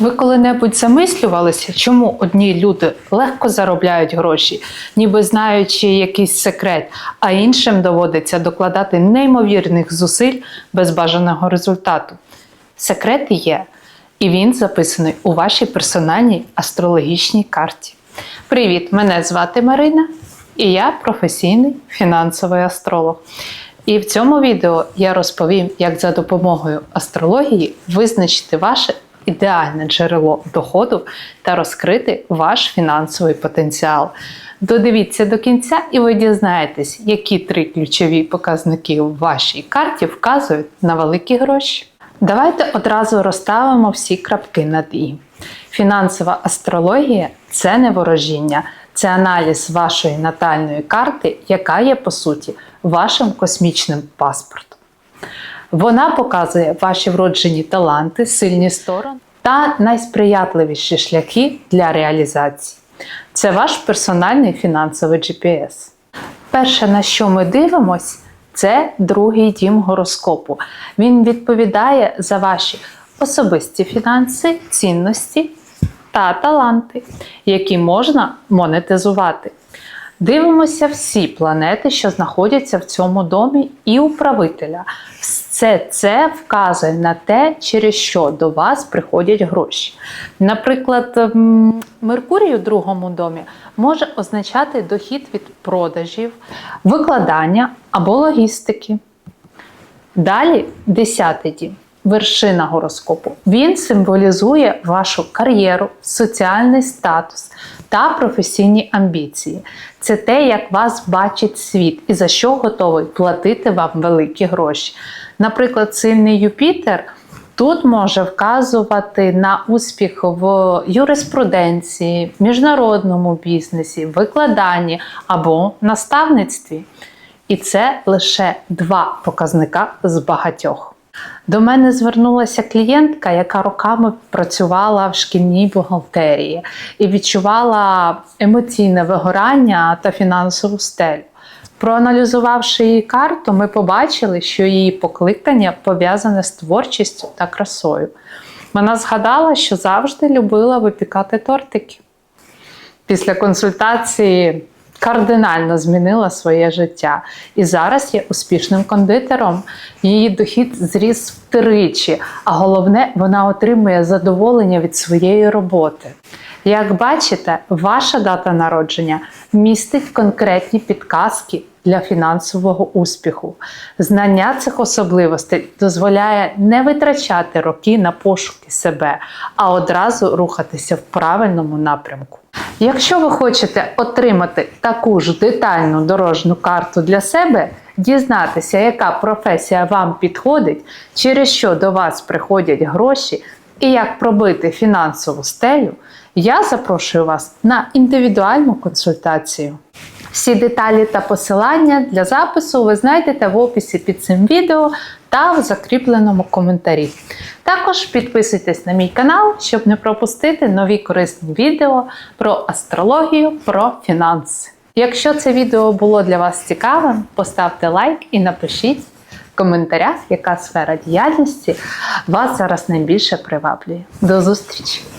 Ви коли-небудь замислювалися, чому одні люди легко заробляють гроші, ніби знаючи якийсь секрет, а іншим доводиться докладати неймовірних зусиль без бажаного результату? Секрет є, і він записаний у вашій персональній астрологічній карті. Привіт! Мене звати Марина, і я професійний фінансовий астролог. І в цьому відео я розповім, як за допомогою астрології визначити ваше ідеальне джерело доходу та розкрити ваш фінансовий потенціал. Додивіться до кінця, і ви дізнаєтесь, які три ключові показники в вашій карті вказують на великі гроші. Давайте одразу розставимо всі крапки над і. Фінансова астрологія це не ворожіння, це аналіз вашої натальної карти, яка є по суті вашим космічним паспортом. Вона показує ваші вроджені таланти, сильні сторони та найсприятливіші шляхи для реалізації. Це ваш персональний фінансовий GPS. Перше, на що ми дивимось, це другий дім гороскопу. Він відповідає за ваші особисті фінанси, цінності та таланти, які можна монетизувати. Дивимося всі планети, що знаходяться в цьому домі, і управителя. Все це вказує на те, через що до вас приходять гроші. Наприклад, Меркурій у другому домі може означати дохід від продажів, викладання або логістики. Далі десятий дім. Вершина гороскопу. Він символізує вашу кар'єру, соціальний статус та професійні амбіції. Це те, як вас бачить світ і за що готовий платити вам великі гроші. Наприклад, сильний Юпітер тут може вказувати на успіх в юриспруденції, міжнародному бізнесі, викладанні або наставництві. І це лише два показника з багатьох. До мене звернулася клієнтка, яка роками працювала в шкільній бухгалтерії і відчувала емоційне вигорання та фінансову стелю. Проаналізувавши її карту, ми побачили, що її покликання пов'язане з творчістю та красою. Вона згадала, що завжди любила випікати тортики. Після консультації кардинально змінила своє життя і зараз є успішним кондитером. Її дохід зріс втричі, а головне, вона отримує задоволення від своєї роботи. Як бачите, ваша дата народження містить конкретні підказки для фінансового успіху. Знання цих особливостей дозволяє не витрачати роки на пошуки себе, а одразу рухатися в правильному напрямку. Якщо ви хочете отримати таку ж детальну дорожню карту для себе, дізнатися, яка професія вам підходить, через що до вас приходять гроші і як пробити фінансову стелю, я запрошую вас на індивідуальну консультацію. Всі деталі та посилання для запису ви знайдете в описі під цим відео та в закріпленому коментарі. Також підписуйтесь на мій канал, щоб не пропустити нові корисні відео про астрологію, про фінанси. Якщо це відео було для вас цікавим, поставте лайк і напишіть в коментарях, яка сфера діяльності вас зараз найбільше приваблює. До зустрічі!